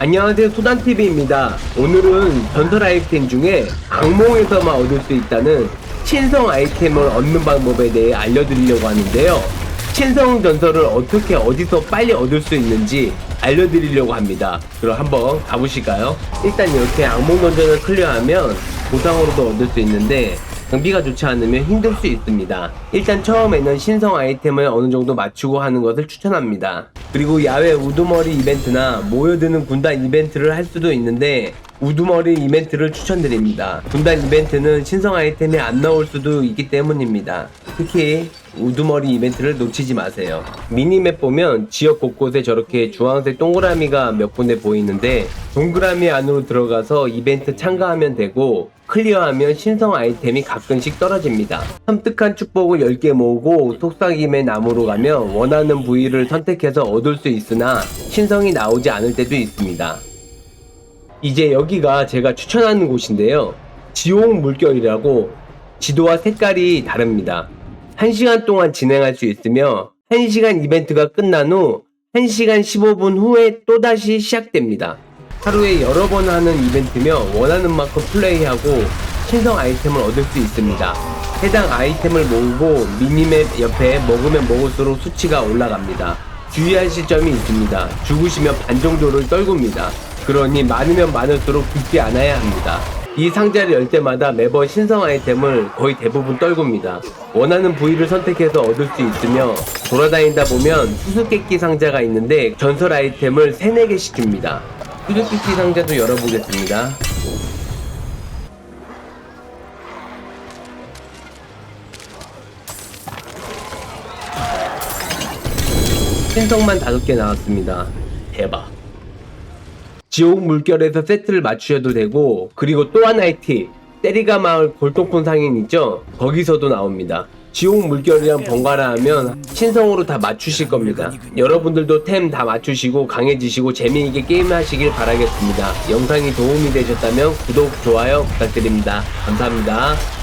안녕하세요 소단TV입니다. 오늘은 전설 아이템 중에 악몽에서만 얻을 수 있다는 신성 아이템을 얻는 방법에 대해 알려드리려고 하는데요. 신성 전설을 어떻게 어디서 빨리 얻을 수 있는지 알려드리려고 합니다. 그럼 한번 가보실까요? 일단 이렇게 악몽 던전을 클리어하면 보상으로도 얻을 수 있는데 장비가 좋지 않으면 힘들 수 있습니다. 일단 처음에는 신성 아이템을 어느 정도 맞추고 하는 것을 추천합니다. 그리고 야외 우두머리 이벤트나 모여드는 군단 이벤트를 할 수도 있는데 우두머리 이벤트를 추천드립니다. 군단 이벤트는 신성 아이템이 안 나올 수도 있기 때문입니다. 특히 우두머리 이벤트를 놓치지 마세요. 미니맵 보면 지역 곳곳에 저렇게 주황색 동그라미가 몇 군데 보이는데 동그라미 안으로 들어가서 이벤트 참가하면 되고 클리어하면 신성 아이템이 가끔씩 떨어집니다. 섬뜩한 축복을 10개 모으고 속삭임의 나무로 가면 원하는 부위를 선택해서 얻을 수 있으나 신성이 나오지 않을 때도 있습니다. 이제 여기가 제가 추천하는 곳인데요. 지옥 물결이라고 지도와 색깔이 다릅니다. 1시간 동안 진행할 수 있으며 1시간 이벤트가 끝난 후 1시간 15분 후에 또다시 시작됩니다. 하루에 여러 번 하는 이벤트며 원하는 만큼 플레이하고 신성 아이템을 얻을 수 있습니다. 해당 아이템을 모으고 미니맵 옆에 먹으면 먹을수록 수치가 올라갑니다. 주의하실 점이 있습니다. 죽으시면 반 정도를 떨굽니다. 그러니 많으면 많을수록 죽지 않아야 합니다. 이 상자를 열 때마다 매번 신성 아이템을 거의 대부분 떨굽니다. 원하는 부위를 선택해서 얻을 수 있으며 돌아다니다 보면 수수께끼 상자가 있는데 전설 아이템을 3, 4개씩 줍니다. 수수께끼 상자도 열어보겠습니다. 신성만 5개 나왔습니다. 대박. 지옥 물결에서 세트를 맞추셔도 되고 그리고 또 하나의 팁 때리가 마을 골동품 상인 있죠 거기서도 나옵니다 지옥 물결이랑 번갈아 하면 신성으로 다 맞추실 겁니다. 여러분들도 템 다 맞추시고 강해지시고 재미있게 게임하시길 바라겠습니다. 영상이 도움이 되셨다면 구독 좋아요 부탁드립니다. 감사합니다